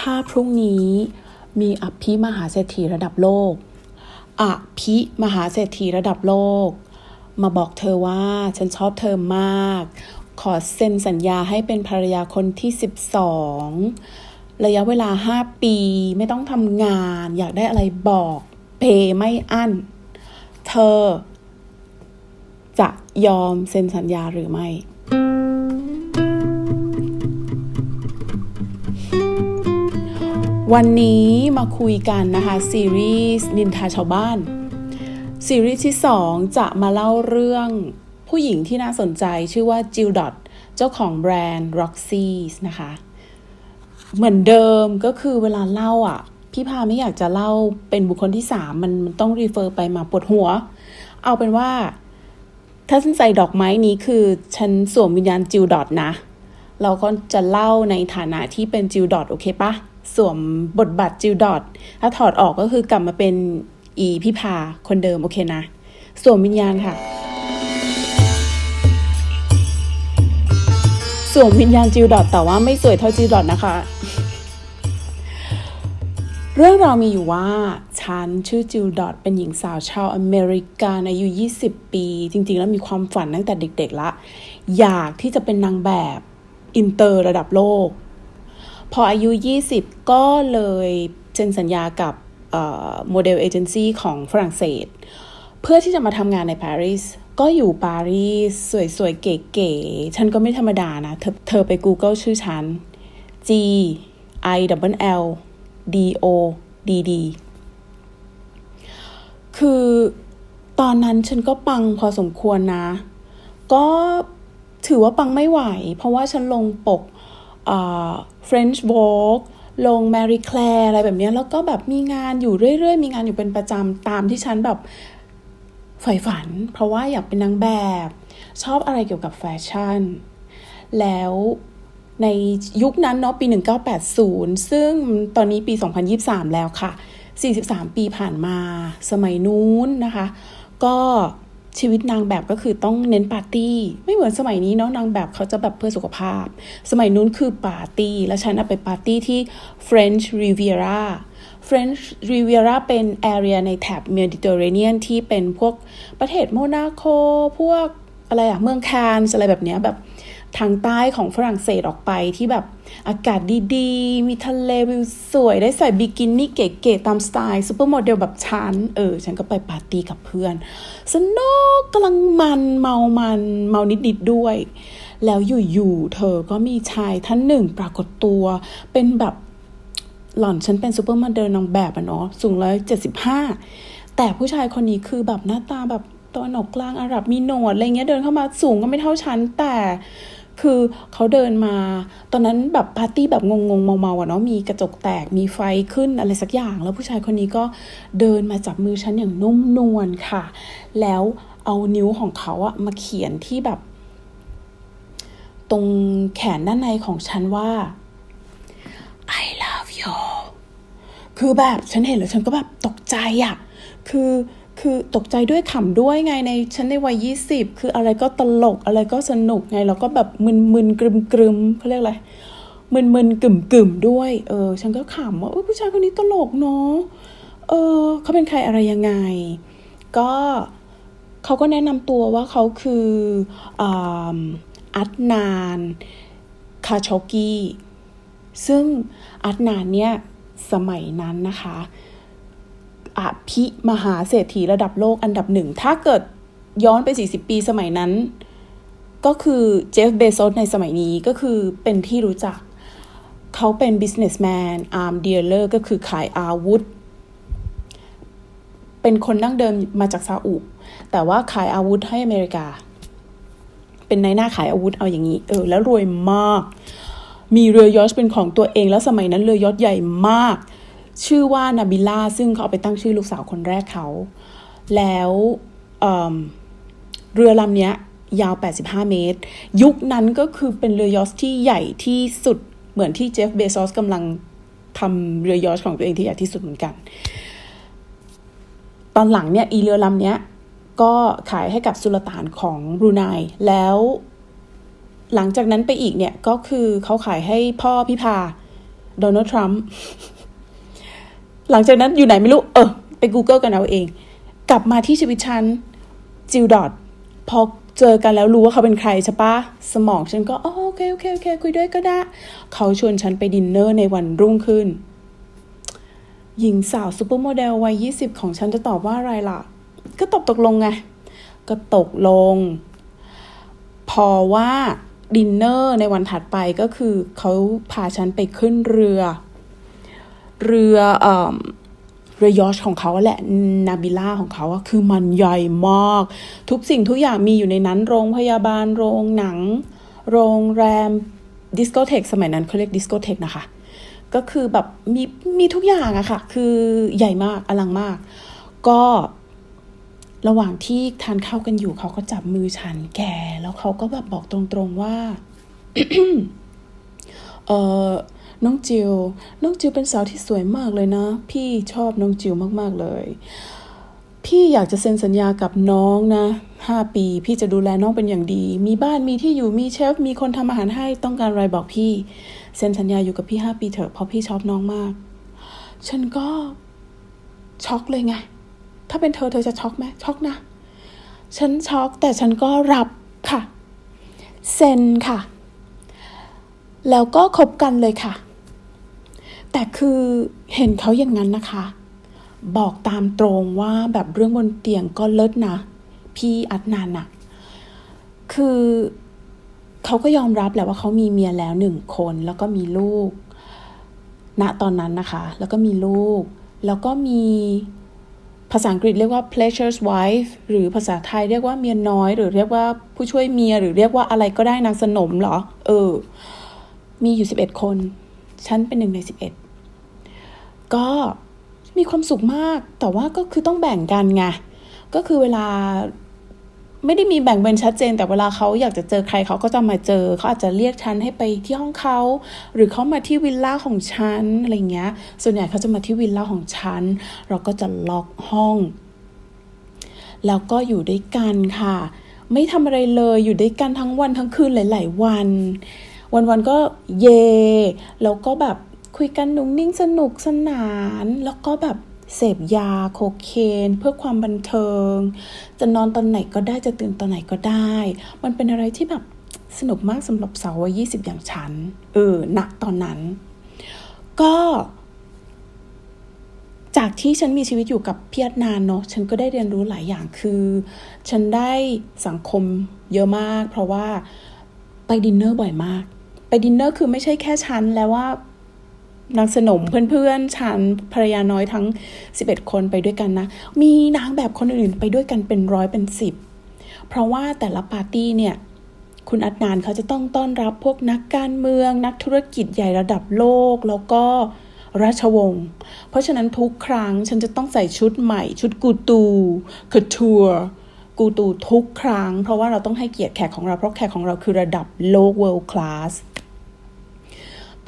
ถ้าพรุ่งนี้มีอภิมหาเศรษฐีระดับโลก อภิมหาเศรษฐีระดับโลก มาบอกเธอว่าฉันชอบเธอมาก ขอเซ็นสัญญาให้เป็นภรรยาคนที่ 12 ระยะเวลา 5 ปีไม่ต้องทำงาน อยากได้อะไรบอกเพไม่อั้น เธอ จะยอมเซ็นสัญญาหรือไม่ วันนี้มาคุยกันนะคะซีรีส์นินทาชาวบ้าน ซีรีส์ที่ 2 จะมาเล่าเรื่องผู้หญิงที่น่าสนใจชื่อว่าจิลดอตเจ้าของแบรนด์ Roxy นะคะ เหมือนเดิมก็คือเวลาเล่าอะ พี่พาไม่อยากจะเล่าเป็นบุคคลที่3มันมันต้องรีเฟอร์ไปมาปวดหัว เอาเป็นว่า ถ้าฉันใส่ดอกไม้นี้คือฉันสวมวิญญาณจิลดอตนะ เราก็จะเล่าในฐานะที่เป็นจิลดอตโอเคปะ สวมบทบาทจิลดอตถ้าถอดออกก็คือกลับมาเป็นอีพี่พาคนเดิมโอเคนะสวมวิญญาณค่ะสวมวิญญาณจิลดอตแต่ว่าไม่สวยเท่าจิลดอตนะคะ เรื่องราวมีอยู่ว่าฉันชื่อจิลดอตเป็นหญิงสาวชาวอเมริกันอายุ 20 ปี จริง ๆ แล้วมีความฝันตั้งแต่เด็ก ๆ ละ อยากที่จะเป็นนางแบบอินเตอร์ระดับโลก พออายุ 20 ก็เลยเซ็นสัญญากับโมเดลเอเจนซี่ของฝรั่งเศส เพื่อที่จะมาทำงานในปารีสก็อยู่ปารีสสวยๆ เก๋ๆ ฉันก็ไม่ธรรมดานะ เธอเธอไป Google ชื่อฉัน G I W L D O D D คือตอนนั้นฉันก็ปังพอสมควรนะ ก็ถือว่าปังไม่ไหว เพราะว่าฉันลงปก French Vogue ลง Marie Claire อะไรแบบนี้แล้วก็แบบมีงานอยู่เรื่อยๆ มีงานอยู่เป็นประจำตามที่ฉันแบบใฝ่ฝัน เพราะว่าอยากเป็นนางแบบ ชอบอะไรเกี่ยวกับแฟชั่น แล้วในยุคนั้นเนาะปี 1980 ซึ่งตอนนี้ปี 2023 แล้วค่ะ 43 ปีผ่านมาสมัยนู้นนะคะ ก็ ชีวิตนางแบบก็คือต้องเน้นปาร์ตี้ ไม่เหมือนสมัยนี้เนาะนางแบบเขาจะแบบเพื่อสุขภาพ สมัยนู้นคือปาร์ตี้ แล้วฉันไปปาร์ตี้ที่ French Riviera French Riviera เป็น area ในแถบ Mediterranean ที่เป็นพวกประเทศโมนาโกพวกอะไรอะเมืองคานอะไรแบบเนี้ยแบบ ทางใต้ของฝรั่งเศสออกไปที่แบบอากาศดีๆ มีทะเลวิวสวยได้ใส่บิกินี่เก๋ๆตามสไตล์ซูเปอร์โมเดลแบบฉันเออ ฉันก็ไปปาร์ตี้กับเพื่อน สนุกกำลังมันเมามันเมานิดๆด้วย แล้วอยู่ๆเธอก็มีชายท่านหนึ่งปรากฏตัวเป็นแบบหล่อนฉันเป็นซูเปอร์โมเดลนางแบบอะเนาะสูงร้อยเจ็ดสิบห้าแต่ผู้ชายคนนี้คือแบบหน้าตาแบบตะวันออกกลางอาหรับมีหนวดอะไรเงี้ยเดินเข้ามาสูงก็ไม่เท่าฉันแต่ คือเขาเดินมา ตอนนั้นแบบปาร์ตี้แบบงงงเมาๆอะเนาะมีกระจกแตกมีไฟขึ้นอะไรสักอย่าง แล้วผู้ชายคนนี้ก็เดินมาจับมือฉันอย่างนุ่มนวลค่ะ แล้วเอานิ้วของเขาอะมาเขียนที่แบบ ตรงแขนด้านในของฉันว่า I love you คือแบบฉันเห็นแล้วฉันก็แบบตกใจอะคือ คือตกใจด้วยขำด้วยไงในฉันในวัยยี่สิบคืออะไรก็ตลกอะไรก็สนุกไงแล้วก็แบบมึนมึนกรึมกรึมเขาเรียกอะไรมึนมึนกึ่มกึ่มด้วยเออฉันก็ขำว่าผู้ชายคนนี้ตลกเนาะเออเขาเป็นใครอะไรยังไง ก็เขาก็แนะนำตัวว่าเขาคืออัดนานคาชอกีซึ่งอัดนานเนี่ยสมัยนั้นนะคะ อภิมหาเศรษฐีระดับโลกอันดับหนึ่ง ถ้าเกิดย้อนไป 40 ปีสมัยนั้น ก็คือเจฟเบโซสในสมัยนี้ก็คือเป็นที่รู้จัก เขาเป็น businessman arm dealer ก็คือขายอาวุธ เป็นคนนั่งเดิมมาจากซาอุแต่ว่าขายอาวุธให้อเมริกา เป็นนายหน้าขายอาวุธเอาอย่างนี้ เออ แล้วรวยมาก มีเรือยอชเป็นของตัวเองแล้วสมัยนั้นเรือยอชใหญ่มาก ชื่อว่านาบิล่าซึ่งเขาเอาไปตั้งชื่อลูกสาวคนแรกเขา แล้วเเรือลำนี้ยาว 85 เมตร ยุคนั้นก็คือเป็นเรือยอชที่ใหญ่ที่สุดเหมือนที่เจฟเบซอสกำลังทำเรือยอชของตัวเองที่ใหญ่ที่สุดเหมือนกัน ตอนหลังเนี่ยอีเรือลำนี้ก็ขายให้กับสุลต่านของบรูไนแล้วหลังจากนั้นไปอีกเนี่ยก็คือเขาขายให้พ่อพิพาโดนัลด์ทรัมป์ หลังจากนั้นอยู่ไหนไม่รู้ เออ ไป Google กันเอาเอง กลับมาที่ชีวิตฉันจิลดอดพอเจอกันแล้วรู้ว่าเขาเป็นใครใช่ปะสมองฉันก็โอเคโอเคโอเคคุยด้วยก็ได้ เขาชวนฉันไปดินเนอร์ในวันรุ่งขึ้น หญิงสาวซูเปอร์โมเดลวัยยี่สิบของฉันจะตอบว่าอะไรล่ะ ก็ตอบตกลงไง ก็ตกลง พอว่าดินเนอร์ในวันถัดไปก็คือเขาพาฉันไปขึ้นเรือ เรือเอ่อเรือยอชของเขาแหละนาบิล่าของเขาคือมันใหญ่มาก ทุกสิ่งทุกอย่างมีอยู่ในนั้นโรงพยาบาลโรงหนัง โรงแรมดิสโกเทกสมัยนั้นเขาเรียกดิสโกเทกนะคะ ก็คือแบบมีมีทุกอย่างอะค่ะ คือใหญ่มากอลังมาก ก็ระหว่างที่ทานข้าวกันอยู่เขาก็จับมือฉันแกแล้วเขาก็แบบบอกตรงๆว่า เออ น้องจิว น้องจิวเป็นสาวที่สวยมากเลยนะ พี่ชอบน้องจิวมากๆเลย พี่อยากจะเซ็นสัญญากับน้องนะห้าปี พี่จะดูแลน้องเป็นอย่างดี มีบ้านมีที่อยู่มีเชฟ มีคนทำอาหารให้ต้องการอะไรบอกพี่ เซ็นสัญญาอยู่กับพี่ห้าปีเถอะเพราะพี่ชอบน้องมาก ฉันก็ช็อกเลยไง ถ้าเป็นเธอเธอจะช็อกไหมช็อกนะ ฉันช็อกแต่ฉันก็รับค่ะ เซ็นค่ะ แล้วก็คบกันเลยค่ะ แต่คือเห็นเขาอย่างนั้นนะคะ บอกตามตรงว่าแบบเรื่องบนเตียงก็เลิศนะ พี่อัดนานอะคือเขาก็ยอมรับแหละว่าเขามีเมียแล้วหนึ่งคนแล้วก็มีลูก ณตอนนั้นนะคะ แล้วก็มีลูก แล้วก็มีภาษาอังกฤษเรียกว่า pleasure's wife หรือภาษาไทยเรียกว่าเมียน้อย หรือเรียกว่าผู้ช่วยเมียหรือเรียกว่าอะไรก็ได้นางสนมเหรอ เออ มีอยู่11คน ฉันเป็นหนึ่งใน11ก็มีความสุขมาก แต่ว่าก็คือต้องแบ่งกันไง ก็คือเวลาไม่ได้มีแบ่งเป็นชัดเจน แต่เวลาเขาอยากจะเจอใครเขาก็จะมาเจอ เขาอาจจะเรียกฉันให้ไปที่ห้องเขา หรือเขามาที่วิลล่าของฉันอะไรเงี้ย ส่วนใหญ่เขาจะมาที่วิลล่าของฉัน เราก็จะล็อกห้อง แล้วก็อยู่ด้วยกันค่ะ ไม่ทำอะไรเลยอยู่ด้วยกันทั้งวันทั้งคืนหลาย ๆ วัน วันๆก็เย แล้วก็แบบคุยกันนุ่งนิ่งสนุกสนาน แล้วก็แบบเสพยาโคเคนเพื่อความบันเทิง จะนอนตอนไหนก็ได้จะตื่นตอนไหนก็ได้ มันเป็นอะไรที่แบบสนุกมากสำหรับสาววัยยี่สิบอย่างฉัน เออณตอนนั้น ก็ จากที่ฉันมีชีวิตอยู่กับเพี่อัดนานเนาะฉันก็ได้เรียนรู้หลายอย่างคือ ฉันได้สังคมเยอะมาก เพราะว่าไปดินเนอร์บ่อยมาก ไปดินเนอร์คือไม่ใช่แค่ฉันแล้วว่านางสนมเพื่อนๆฉันภรรยาน้อยทั้ง 11 คนไปด้วยกันนะ มีนางแบบคนอื่นไปด้วยกันเป็นร้อยเป็นสิบเพราะว่าแต่ละปาร์ตี้เนี่ย คุณอัดนานเขาจะต้องต้อนรับพวกนักการเมือง นักธุรกิจใหญ่ระดับโลกแล้วก็ราชวงศ์ เพราะฉะนั้นทุกครั้งฉันจะต้องใส่ชุดใหม่ ชุดกูตูคาทัวกูตูทุกครั้ง เพราะว่าเราต้องให้เกียรติแขกของเราเพราะแขกของเราคือระดับโลก world class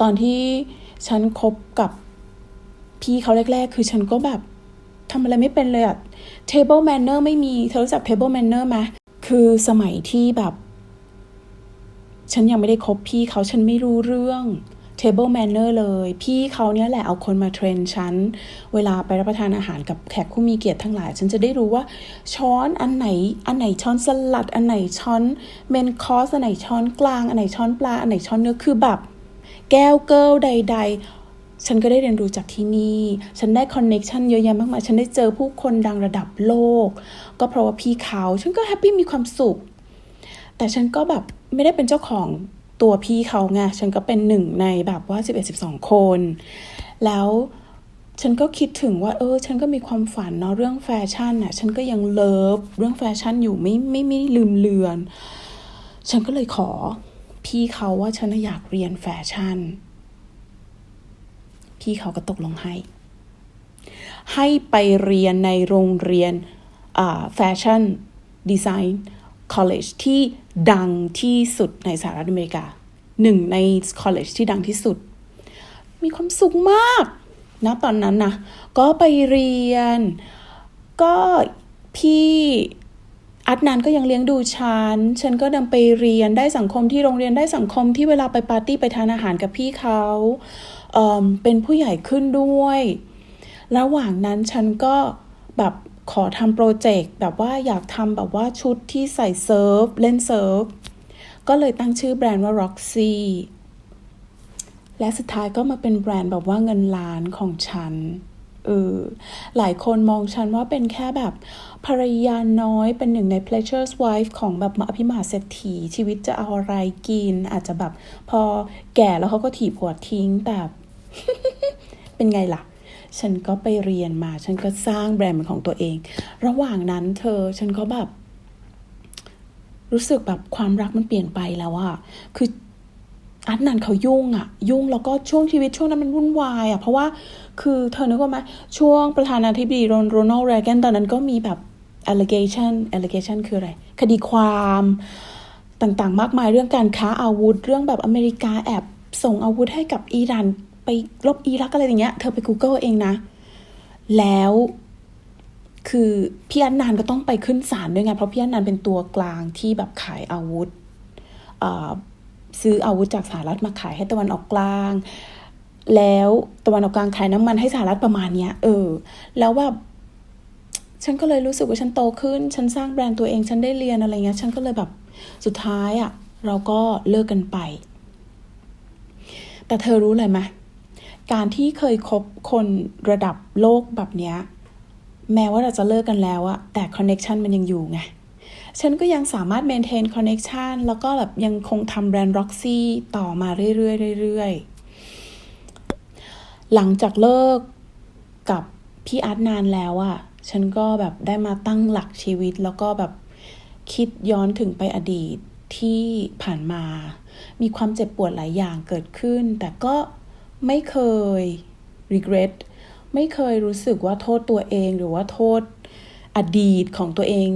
ตอนที่ฉันคบกับพี่เขาแรก ๆ คือฉันก็แบบทำอะไรไม่เป็นเลยอะ table manner ไม่มี เธอรู้จัก table manner ไหมคือสมัยที่แบบ ฉันยังไม่ได้คบพี่เขาฉันไม่รู้เรื่อง table manner เลย พี่เขาเนี่ยแหละเอาคนมาเทรนฉัน เวลาไปรับประทานอาหารกับแขกผู้มีเกียรติทั้งหลาย ฉันจะได้รู้ว่าช้อนอันไหน อันไหนช้อนสลัด อันไหนช้อนเมนคอส อันไหนช้อนกลาง อันไหนช้อนปลา อันไหนช้อนเนื้อ คือแบบ แก้วเกิลใด ๆ ฉันก็ได้เรียนรู้จากที่นี่ ฉันได้คอนเน็กชันเยอะแยะมากมาย ฉันได้เจอผู้คนดังระดับโลก ก็เพราะว่าพี่เขา ฉันก็แฮปปี้มีความสุข แต่ฉันก็แบบไม่ได้เป็นเจ้าของตัวพี่เขาไง ฉันก็เป็นหนึ่งในแบบว่า 11-12 คน แล้วฉันก็คิดถึงว่า เออ ฉันก็มีความฝันเนาะเรื่องแฟชั่นน่ะ ฉันก็ยังเลิฟเรื่องแฟชั่นอยู่ไม่ไม่ไม่ลืมเลือน ฉันก็เลยขอ พี่เขาว่าฉันอยากเรียนแฟชั่น พี่เขาก็ตกลงให้ ให้ไปเรียนในโรงเรียนแฟชั่นดีไซน์คอลเลจที่ดังที่สุดในสหรัฐอเมริกาหนึ่งในคอลเลจที่ดังที่สุด มีความสุขมากนะตอนนั้นนะก็ไปเรียน ก็พี่ อัดนันก็ยังเลี้ยงดูฉัน ฉันก็นำไปเรียนได้สังคมที่โรงเรียนได้สังคมที่เวลาไปปาร์ตี้ไปทานอาหารกับพี่เขาเเป็นผู้ใหญ่ขึ้นด้วย ระหว่างนั้นฉันก็แบบขอทำโปรเจกต์แบบว่าอยากทำแบบว่าชุดที่ใส่เซิร์ฟเล่นเซิร์ฟ ก็เลยตั้งชื่อแบรนด์ว่า Roxy และสุดท้ายก็มาเป็นแบรนด์แบบว่าเงินล้านของฉัน เออหลายคนมองฉันว่าเป็นแค่แบบภรรยาน้อยเป็นหนึ่งใน pleasure's wife ของแบบอภิมหาเศรษฐีชีวิตจะเอาอะไรกิน อาจจะแบบพอแก่แล้วเขาก็ถีบหัวทิ้งแต่เป็นไงล่ะ ฉันก็ไปเรียนมา ฉันก็สร้างแบรนด์เป็นของตัวเอง ระหว่างนั้นเธอฉันก็แบบ รู้สึกแบบความรักมันเปลี่ยนไปแล้วอะคืออันนั้นเขายุ่งอะยุ่งแล้วก็ช่วงชีวิตช่วงนั้นมันวุ่นวายอะเพราะว่า คือเธอนึกว่าไหมช่วงประธานาธิบดีโรนัลด์เรแกนตอนนั้นก็มีแบบ allegation allegation คืออะไร คดีความต่างๆ มากมายเรื่องการค้าอาวุธ เรื่องแบบอเมริกาแอบส่งอาวุธให้กับอิหร่านไปรบอิรักอะไรอย่างเงี้ย เธอไป Google เองนะ แล้วคือพี่อันนานก็ต้องไปขึ้นศาลด้วยไง เพราะพี่อันนานเป็นตัวกลางที่แบบขายอาวุธซื้ออาวุธจากสหรัฐมาขายให้ตะวันออกกลาง แล้วตะวันออกกลางขายน้ำมันให้สหรัฐประมาณเนี้ย เออ แล้วแบบฉันก็เลยรู้สึกว่าฉันโตขึ้น ฉันสร้างแบรนด์ตัวเอง ฉันได้เรียนอะไรเงี้ย ฉันก็เลยแบบ สุดท้ายอะ่ะ เราก็เลิกกันไป แต่เธอรู้เลยไหมการที่เคยคบคนระดับโลกแบบเนี้ย แม้ว่าเราจะเลิกกันแล้วอะแต่คอนเน็ชันมันยังอยู่ไง ฉันก็ยังสามารถเมนเทนคอนเน็ชันแล้วก็แบบยังคงทำแบรนด์ Roxy ต่อมาเรื่อยๆเรื่อยๆ หลังจากเลิกกับพี่อาร์ตนานแล้วอะฉันก็แบบได้มาตั้งหลักชีวิต แล้วก็แบบคิดย้อนถึงไปอดีตที่ผ่านมา มีความเจ็บปวดหลายอย่างเกิดขึ้น แต่ก็ไม่เคย regret ไม่เคยรู้สึกว่าโทษตัวเองหรือว่าโทษอดีตของตัวเอง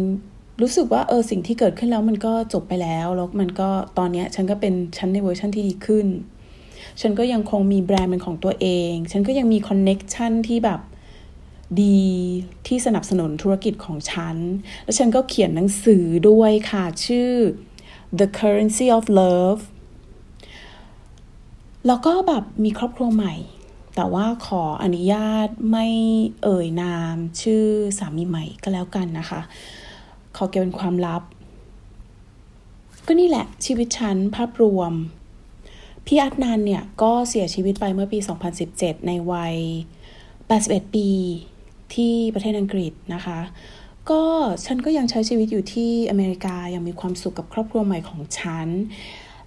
รู้สึกว่าเออสิ่งที่เกิดขึ้นแล้วมันก็จบไปแล้ว แล้วมันก็ตอนนี้ฉันก็เป็นฉันในเวอร์ชันที่ดีขึ้น ฉันก็ยังคงมีแบรนด์เป็นของตัวเอง ฉันก็ยังมีคอนเน็กชันที่แบบดีที่สนับสนุนธุรกิจของฉัน แล้วฉันก็เขียนหนังสือด้วยค่ะ ชื่อ The Currency of Love แล้วก็แบบมีครอบครัวใหม่ แต่ว่าขออนุญาตไม่เอ่ยนามชื่อสามีใหม่ก็แล้วกันนะคะ ขอเก็บเป็นความลับ ก็นี่แหละชีวิตฉันภาพรวม พี่อัดนันเนี่ย ก็เสียชีวิตไปเมื่อปี 2017 ในวัย 81 ปีที่ประเทศอังกฤษนะคะ ก็ฉันก็ยังใช้ชีวิตอยู่ที่อเมริกายังมีความสุขกับครอบครัวใหม่ของฉัน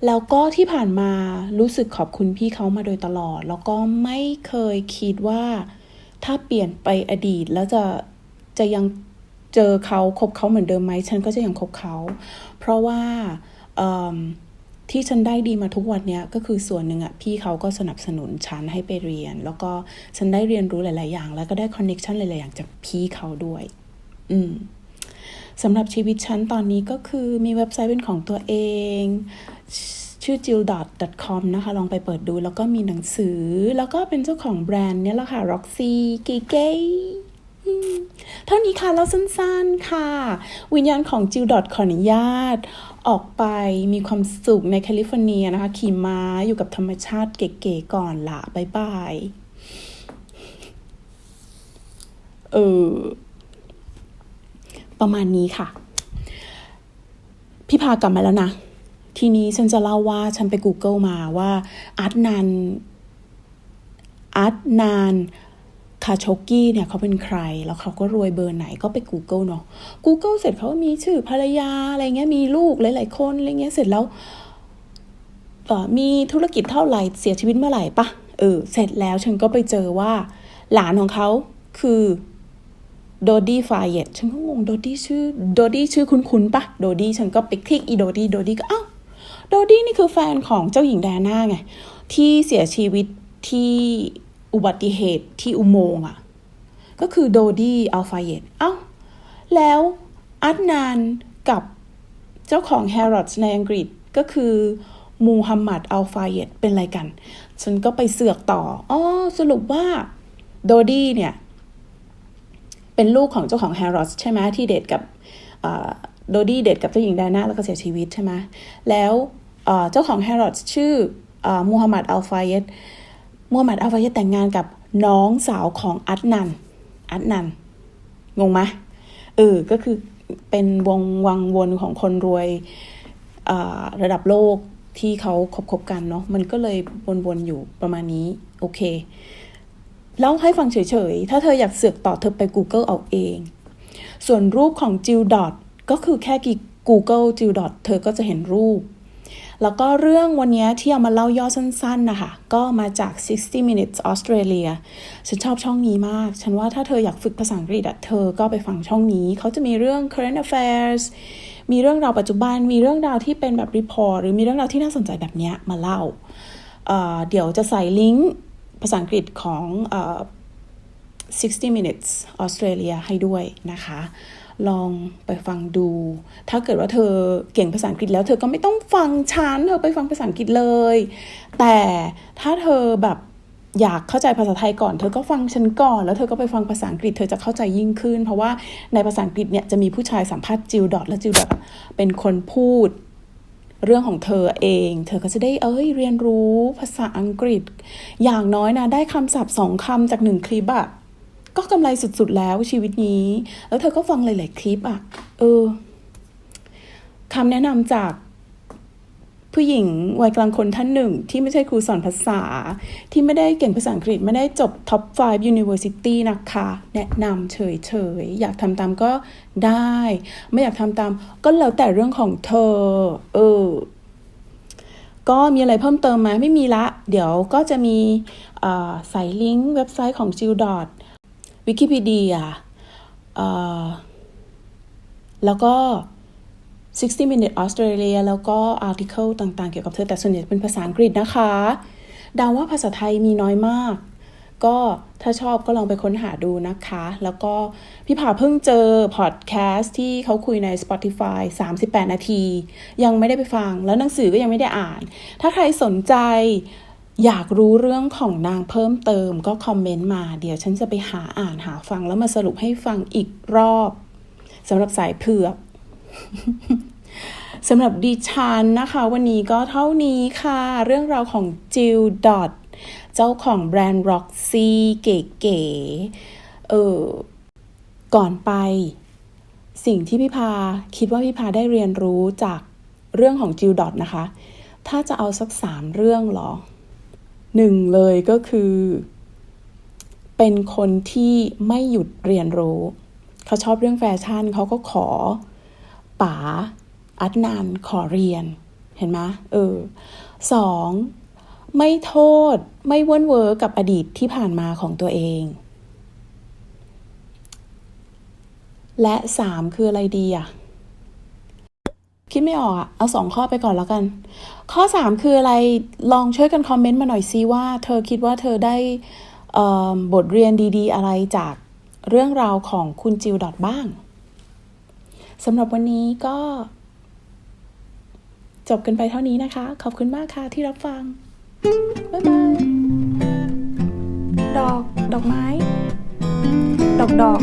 แล้วก็ที่ผ่านมารู้สึกขอบคุณพี่เขามาโดยตลอด แล้วก็ไม่เคยคิดว่าถ้าเปลี่ยนไปอดีตแล้วจะจะยังเจอเขาคบเขาเหมือนเดิมไหมฉันก็จะยังคบเขา เพราะว่า ที่ฉันได้ดีมาทุกวันนี้ก็คือส่วนหนึ่งอะพี่เขาก็สนับสนุนฉันให้ไปเรียน แล้วก็ฉันได้เรียนรู้หลาย ๆ อย่าง แล้วก็ได้คอนเน็ชันหลาย ๆ อย่างจากพี่เขาด้วย อืมสำหรับชีวิตฉันตอนนี้ก็คือมีเว็บไซต์เป็นของตัวเอง ชื่อ jill.com นะคะ ลองไปเปิดดูแล้วก็มีหนังสือ แล้วก็เป็นเจ้าของแบรนด์เนี่ยแหละค่ะ Roxy เก๋เท่านี้ค่ะแล้วสั้น ๆ ค่ะ วิญญาณของจิลดอทขออนุญาต ออกไปมีความสุขในแคลิฟอร์เนียนะคะ ขี่ม้าอยู่กับธรรมชาติเก๋ๆก่อนละบายบาย เออ ประมาณนี้ค่ะ พี่พากลับมาแล้วนะ ทีนี้ฉันจะเล่าว่าฉันไป Google มาว่าอาร์ตนานอาร์ตนานาโชกี้เนี่ยเขาเป็นใคร แล้วเขาก็รวยเบอร์ไหนก็ไป Google เนาะ Google เสร็จเขามีชื่อภรรยาอะไรเงี้ยมีลูกหลายๆคนอะไรเงี้ยเสร็จแล้วมีธุรกิจเท่าไหร่เสียชีวิตเมื่อไหร่ปะเออเสร็จแล้วฉันก็ไปเจอว่า หลานของเขาคือโดดี้ฟายเยตฉันก็งงโดดี้ชื่อโดดี้ชื่อคุ้นๆปะโดดี้ฉันก็ไปคลิกอีโดดี้โดดี้ก็อ้าวโดดี้นี่คือแฟนของเจ้าหญิงแดน่าไง ที่เสียชีวิตที่ อุบัติเหตุที่อุโมงค์อะ ก็คือโดดี้อัลฟาเยตเอ้า แล้วอัดนานกับเจ้าของแฮร์รอดในอังกฤษก็คือมูฮัมหมัดอัลฟาเยตเป็นอะไรกัน ฉันก็ไปเสือกต่ออ๋อสรุปว่าโดดี้เนี่ย เป็นลูกของเจ้าของแฮร์รอดใช่ไหมที่เดทกับโดดี้เดทกับเจ้าหญิงไดาน่าแล้วก็เสียชีวิตใช่ไหมแล้วเจ้าของแฮร์รอดชื่อเอ่อมูฮัมหมัดอัลฟาเยต มูฮัมหมัดอัลฟายตแต่งงานกับน้องสาวของอัดนัน อัดนัน งงไหมเออ ก็คือเป็นวงวังวนของคนรวยระดับโลกที่เขาคบคบกันเนาะ มันก็เลยวนๆอยู่ประมาณนี้ โอเคเล่าให้ฟังเฉยๆ ถ้าเธออยากเสือกต่อเธอไป Google เอาเอง ส่วนรูปของจิลดอทก็คือแค่กี่ Google จิลดอทเธอก็จะเห็นรูป แล้วก็เรื่องวันนี้ที่เอามาเล่าย่อสั้นๆนะคะ ก็มาจาก 60 minutes Australia ฉันชอบช่องนี้มาก ฉันว่าถ้าเธออยากฝึกภาษาอังกฤษเธอก็ไปฟังช่องนี้ เขาจะมีเรื่อง current affairs มีเรื่องราวปัจจุบัน มีเรื่องราวที่เป็นแบบรีพอร์ตหรือมีเรื่องราวที่น่าสนใจแบบเนี้ยมาเล่าเเดี๋ยวจะใส่ลิงก์ภาษาอังกฤษของ60 minutes Australia ให้ด้วยนะคะ ลองไปฟังดู ถ้าเกิดว่าเธอเก่งภาษาอังกฤษแล้ว เธอก็ไม่ต้องฟังฉันเธอไปฟังภาษาอังกฤษเลย แต่ถ้าเธอแบบอยากเข้าใจภาษาไทยก่อน เธอก็ฟังฉันก่อน แล้วเธอก็ไปฟังภาษาอังกฤษ เธอจะเข้าใจยิ่งขึ้น เพราะว่าในภาษาอังกฤษเนี่ยจะมีผู้ชายสัมภาษณ์จิลดอทและจิลดอทเป็นคนพูดเรื่องของเธอเอง เธอก็จะได้เอ้ยเรียนรู้ภาษาอังกฤษ อย่างน้อยนะได้คำศัพท์สองคำจากหนึ่งคลิปอะ ก็กำไรสุดๆแล้วชีวิตนี้ แล้วเธอก็ฟังหลายๆคลิปอะเออคำแนะนำจากผู้หญิงวัยกลางคนท่านหนึ่ง ที่ไม่ใช่ครูสอนภาษา ที่ไม่ได้เก่งภาษาอังกฤษ ไม่ได้จบ top 5 university นะคะ แนะนำเฉยๆ อยากทำตามก็ได้ ไม่อยากทำตาม ก็แล้วแต่เรื่องของเธอ เออ ก็มีอะไรเพิ่มเติมไหมไม่มีละ เดี๋ยวก็จะมีใส่ลิงก์เว็บไซต์ของ j i l d o t วิกิพีเดียแล้วก็ 60 minute Australia แล้วก็ article ต่างๆ เกี่ยวกับเธอแต่ส่วนใหญ่เป็นภาษาอังกฤษนะคะดาว่าภาษาไทยมีน้อยมาก ก็ถ้าชอบก็ลองไปค้นหาดูนะคะ แล้วก็พี่ผาเพิ่งเจอพอดแคสต์ที่เขาคุยใน Spotify 38 นาที ยังไม่ได้ไปฟัง แล้วหนังสือก็ยังไม่ได้อ่าน ถ้าใครสนใจ อยากรู้เรื่องของนางเพิ่มเติมก็คอมเมนต์มา เดี๋ยวฉันจะไปหาอ่านหาฟังแล้วมาสรุปให้ฟังอีกรอบสำหรับสายเผือกสำหรับดิฉันนะคะ วันนี้ก็เท่านี้ค่ะ เรื่องราวของจิลดอทเจ้าของแบรนด์ Roxy เก๋ๆเออก่อนไป สิ่งที่พี่พาคิดว่าพี่พาได้เรียนรู้จากเรื่องของจิลดอทนะคะ ถ้าจะเอาสักสามเรื่องหรอ หนึ่งเลยก็คือ เป็นคนที่ไม่หยุดเรียนรู้ เขาชอบเรื่องแฟชั่น เขาก็ขอป๋าอัดนานขอเรียน เห็นไหมเออสองไม่โทษไม่ว้นเวอร์กับอดีตที่ผ่านมาของตัวเอง และสามคืออะไรดีอะ ดไม่ออกอะเอาสองข้อไปก่อนแล้วกัน ข้อสามคืออะไรลองช่วยกันคอมเมนต์มาหน่อยซิว่า เธอคิดว่าเธอได้บทเรียนดีๆ อะไรจากเรื่องราวของคุณจิลดอทบ้างสำหรับวันนี้ก็ จบกันไปเท่านี้นะคะ ขอบคุณมากค่ะที่รับฟัง บ๊ายบาย ดอก ดอกไม้ ดอกดอก